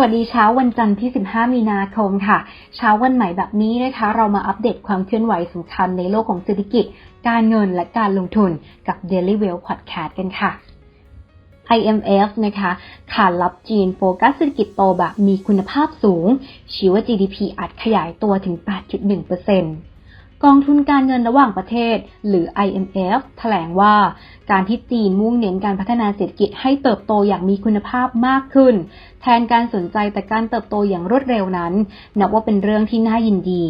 วัสดีเช้าวันจันทร์ที่ 15 มีนาคมค่ะ เช้าวันใหม่แบบนี้นะคะ เรามาอัปเดตความเคลื่อนไหวสำคัญในโลกของเศรษฐกิจ การเงินและการลงทุนกับ Daily Well Podcast กันค่ะ IMF นะคะขานรับจีนโฟกัสเศรษฐกิจโตแบบมีคุณภาพสูง ชี้ว่า GDP อาจขยายตัวถึง 8.1% กองทุนการเงินระหว่างประเทศ หรือ IMF แถลงว่าการที่จีนมุ่งเน้นการพัฒนาเศรษฐกิจให้เติบโตอย่างมีคุณภาพมากขึ้น แทนการสนใจแต่การเติบโตอย่างรวดเร็วนั้น นับว่าเป็นเรื่องที่น่ายินดี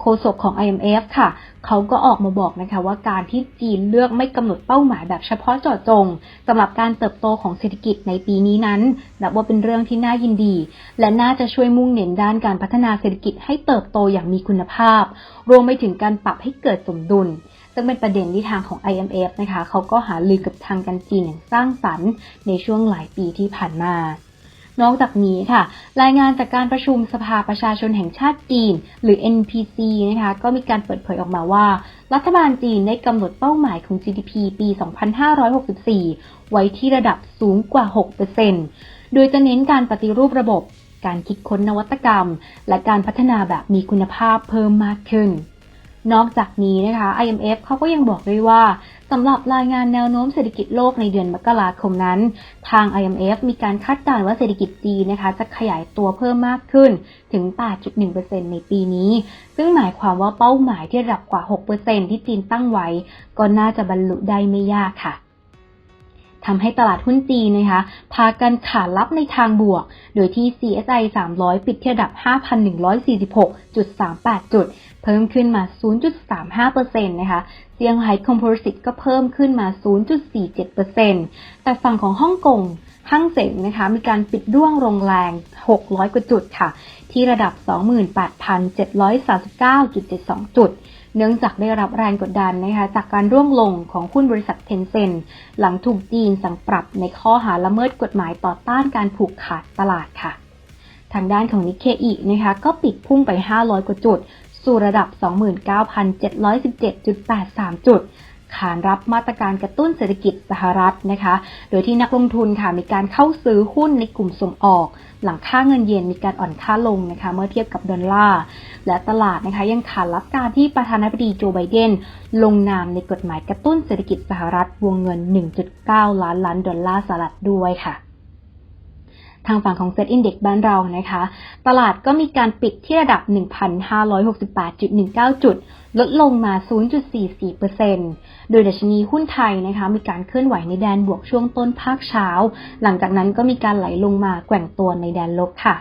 โฆษกของ IMF ค่ะ เขาก็ออกมาบอกนะคะว่าการที่จีนเลือกไม่กำหนดเป้าหมายแบบเฉพาะเจาะจงสำหรับการเติบโตของเศรษฐกิจในปีนี้นั้นนับว่าเป็นเรื่องที่น่ายินดี และน่าจะช่วยมุ่งเน้นด้านการพัฒนาเศรษฐกิจให้เติบโตอย่างมีคุณภาพ รวมไปถึงการปรับให้เกิดสมดุลซึ่งเป็นประเด็นที่ทางของ IMF นะคะ เขาก็หาลือกับทางการจีนอย่างสร้างสรรค์ในช่วงหลายปีที่ผ่านมา นอกจากนี้ค่ะ รายงานจากการประชุมสภาประชาชนแห่งชาติจีน หรือ NPC นะคะก็มีการเปิดเผยออกมาว่า รัฐบาลจีนได้กำหนดเป้าหมายของ GDP ปี 2564 ไว้ที่ระดับสูงกว่า 6%โดยจะเน้นการปฏิรูประบบ การคิดค้นนวัตกรรม และการพัฒนาแบบมีคุณภาพเพิ่มมากขึ้นนอกจากนี้นะคะ IMF เขาก็ยังบอกด้วยว่า สำหรับรายงานแนวโน้มเศรษฐกิจโลกในเดือนมกราคมนั้น ทาง IMF มีการคาดการณ์ว่าเศรษฐกิจจีนนะคะ จะขยายตัวเพิ่มมากขึ้นถึง 8.1%ในปีนี้ ซึ่งหมายความว่าเป้าหมายที่ระดับกว่า 6%ที่จีนตั้งไว้ ก็น่าจะบรรลุได้ไม่ยากค่ะ ทำให้ตลาดหุ้นจีนนะคะพากันขารับในทางบวก โดยที่ CSI 300 ปิดที่ระดับ 5,146.38 จุด เพิ่มขึ้นมา 0.35%นะคะเซี่ยงไฮ้คอมโพสิตก็เพิ่มขึ้นมา 0.47%แต่ฝั่งของฮ่องกงห้างเส็งนะคะมีการปิดร่วงลงแรง 600 กว่าจุดค่ะ ที่ระดับ 28,739.72 จุด เนื่องจากได้รับแรงกดดันนะคะจากการร่วงลงของหุ้นบริษัทเทนเซ็นหลังถูกจีนสั่งปรับในข้อหาละเมิดกฎหมายต่อต้านการผูกขาดตลาดค่ะ ทางด้านของนิเคอีนะคะก็ปิดพุ่งไป 500 กว่าจุด สู่ระดับ 29,717.83 จุด ขานรับมาตรการกระตุ้นเศรษฐกิจสหรัฐนะคะ โดยที่นักลงทุนค่ะมีการเข้าซื้อหุ้นในกลุ่มส่งออก หลังค่าเงินเยนมีการอ่อนค่าลงนะคะ เมื่อเทียบกับดอลลาร์ และตลาดนะคะยังขานรับการที่ประธานาธิบดีโจไบเดน ลงนามในกฎหมายกระตุ้นเศรษฐกิจสหรัฐวงเงิน 1.9 ล้านล้านดอลลาร์สหรัฐด้วยค่ะ ทางฝั่งของเซ็ตอินเด็กบ้านเรานะคะ ตลาดก็มีการปิดที่ระดับ 1,568.19 จุด ลดลงมา 0.44%โดยดัชนีหุ้นไทยนะคะ มีการเคลื่อนไหวในแดนบวกช่วงต้นภาคเช้า หลังจากนั้นก็มีการไหลลงมาแกว่งตัวในแดนลบค่ะ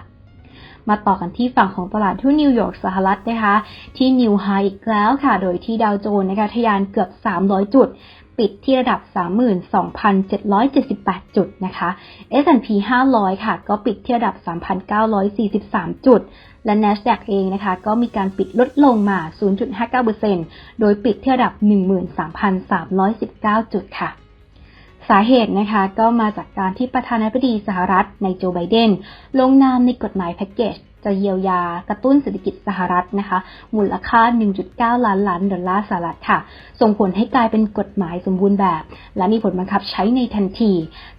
มาต่อกันที่ฝั่งของตลาดหุ้นนิวยอร์กสหรัฐนะคะ ที่นิวไฮอีกแล้วค่ะ โดยที่ดาวโจนส์นะคะทะยานเกือบ 300 จุด ปิดที่ระดับ 32,778 จุดนะคะ S&P 500 ค่ะ ก็ปิดที่ระดับ 3,943 จุด และ NASDAQ เองนะคะ ก็มีการปิดลดลงมา 0.59%โดยปิดที่ระดับ 13,319 จุดค่ะสาเหตุนะคะก็มาจากการที่ประธานาธิบดีสหรัฐในโจไบเดน ลงนามในกฎหมายแพ็กเกจ จะเยียวยากระตุ้นเศรษฐกิจสหรัฐนะคะ มูลค่า 1.9 ล้านล้านดอลลาร์สหรัฐค่ะ ส่งผลให้กลายเป็นกฎหมายสมบูรณ์แบบ และมีผลบังคับใช้ในทันที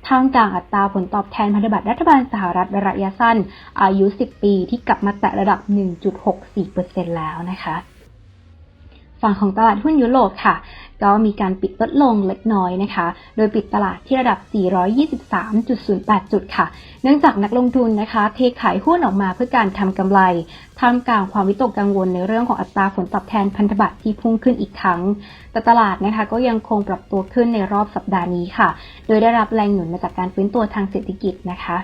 ทามกลางอัตราผลตอบแทนพันธบัตรรัฐบาลสหรัฐระยะสั้น อายุ 10 ปีที่กลับมาแตะระดับ 1.64%แล้วนะคะ ฝั่งของตลาดหุ้นยุโรปค่ะ ก็มีการปิดลดลงเล็กน้อยนะคะ โดยปิดตลาดที่ระดับ 423.08 จุดค่ะ เนื่องจากนักลงทุนนะคะ เทขายหุ้นออกมาเพื่อการทำกำไรท่ามกลางความวิตกกังวลในเรื่องของอัตราผลตอบแทนพันธบัตรที่พุ่งขึ้นอีกครั้ง แต่ตลาดนะคะก็ยังคงปรับตัวขึ้นในรอบสัปดาห์นี้ค่ะ โดยได้รับแรงหนุนมาจากการฟื้นตัวทางเศรษฐกิจนะคะ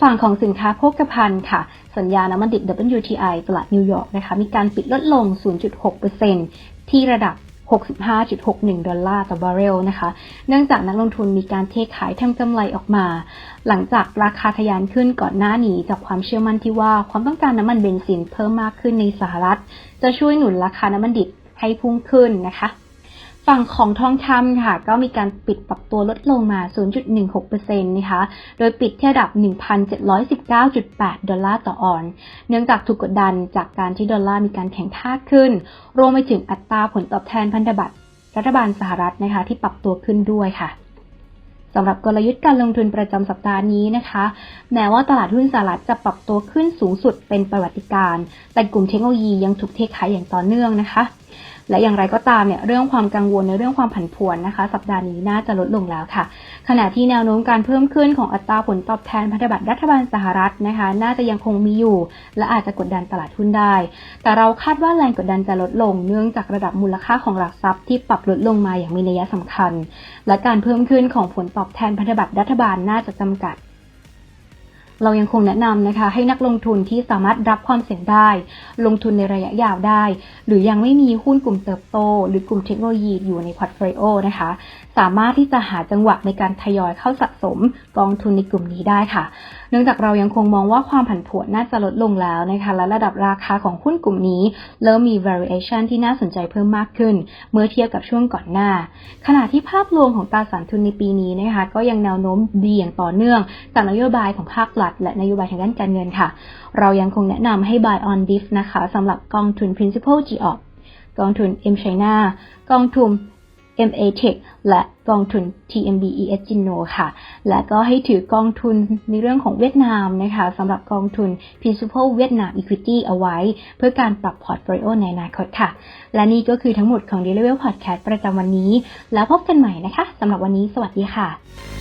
ฝั่งของสินค้าโภคภัณฑ์ค่ะ สัญญาน้ำมันดิบ WTI ตลาดนิวยอร์กนะคะ มีการปิดลดลง 0.6%ที่ระดับ 65.61 ดอลลาร์ต่อบาร์เรลนะคะ เนื่องจากนักลงทุนมีการเทขายทำกำไรออกมา หลังจากราคาทะยานขึ้นก่อนหน้านี้จากความเชื่อมั่นที่ว่าความต้องการน้ำมันเบนซินเพิ่มมากขึ้นในสหรัฐ จะช่วยหนุนราคาน้ำมันดิบให้พุ่งขึ้นนะคะ ฝั่งของทองคำค่ะ ก็มีการปิดปรับตัวลดลงมา 0.16%นะคะ โดยปิดที่ระดับ 1,719.8 ดอลลาร์ต่อออน เนื่องจากถูกกดดันจากการที่ดอลลาร์มีการแข็งค่าขึ้น รวมไปถึงอัตราผลตอบแทนพันธบัตรรัฐบาลสหรัฐนะคะ ที่ปรับตัวขึ้นด้วยค่ะสำหรับกลยุทธ์การลงทุนประจำสัปดาห์นี้นะคะ แม้ว่าตลาดหุ้นสหรัฐจะปรับตัวขึ้นสูงสุดเป็นประวัติการ์แต่กลุ่มเทคโนโลยียังถูกเทขายอย่างต่อเนื่องนะคะ และอย่างไรก็ตามเนี่ยเรื่องความกังวลในเรื่องความผันผวนนะคะ สัปดาห์นี้น่าจะลดลงแล้วค่ะ ขณะที่แนวโน้มการเพิ่มขึ้นของอัตราผลตอบแทนพันธบัตรรัฐบาลสหรัฐนะคะ น่าจะยังคงมีอยู่ และอาจจะกดดันตลาดหุ้นได้ แต่เราคาดว่าแรงกดดันจะลดลงเนื่องจากระดับมูลค่าของหลักทรัพย์ที่ปรับลดลงมาอย่างมีนัยสำคัญ และการเพิ่มขึ้นของผลตอบแทนพันธบัตรรัฐบาลน่าจะจำกัด เรายังคงแนะนำนะคะ ให้นักลงทุนที่สามารถรับความเสี่ยงได้ ลงทุนในระยะยาวได้ หรือยังไม่มีหุ้นกลุ่มเติบโต หรือกลุ่มเทคโนโลยีอยู่ในพอร์ตโฟลิโอนะคะ สามารถที่จะหาจังหวะในการทยอยเข้าสะสมกองทุนในกลุ่มนี้ได้ค่ะ เนื่องจากเรายังคงมองว่าความผันผวนน่าจะลดลงแล้วนะคะและระดับราคาของหุ้นกลุ่มนี้เริ่มมี variation ที่น่าสนใจเพิ่มมากขึ้น เมื่อเทียบกับช่วงก่อนหน้า ขณะที่ภาพรวมของตราสารทุนในปีนี้นะคะก็ยังแนวโน้มดีอย่างต่อเนื่องจากนโยบายของภาครัฐและนโยบายทางด้านการเงินค่ะ เรายังคงแนะนำให้ buy on dip นะคะสำหรับกองทุน principal GOP กองทุน M China กองทุน MA Tech และกองทุน TMB ES Gino ค่ะ และก็ให้ถือกองทุนในเรื่องของเวียดนามนะคะสำหรับกองทุน Principal เวียดนาม Equity เอาไว้ เพื่อการปรับพอร์ตโฟลิโอในอนาคตค่ะ และนี่ก็คือทั้งหมดของ Daily Well Podcast ประจำวันนี้ แล้วพบกันใหม่นะคะสำหรับวันนี้สวัสดีค่ะ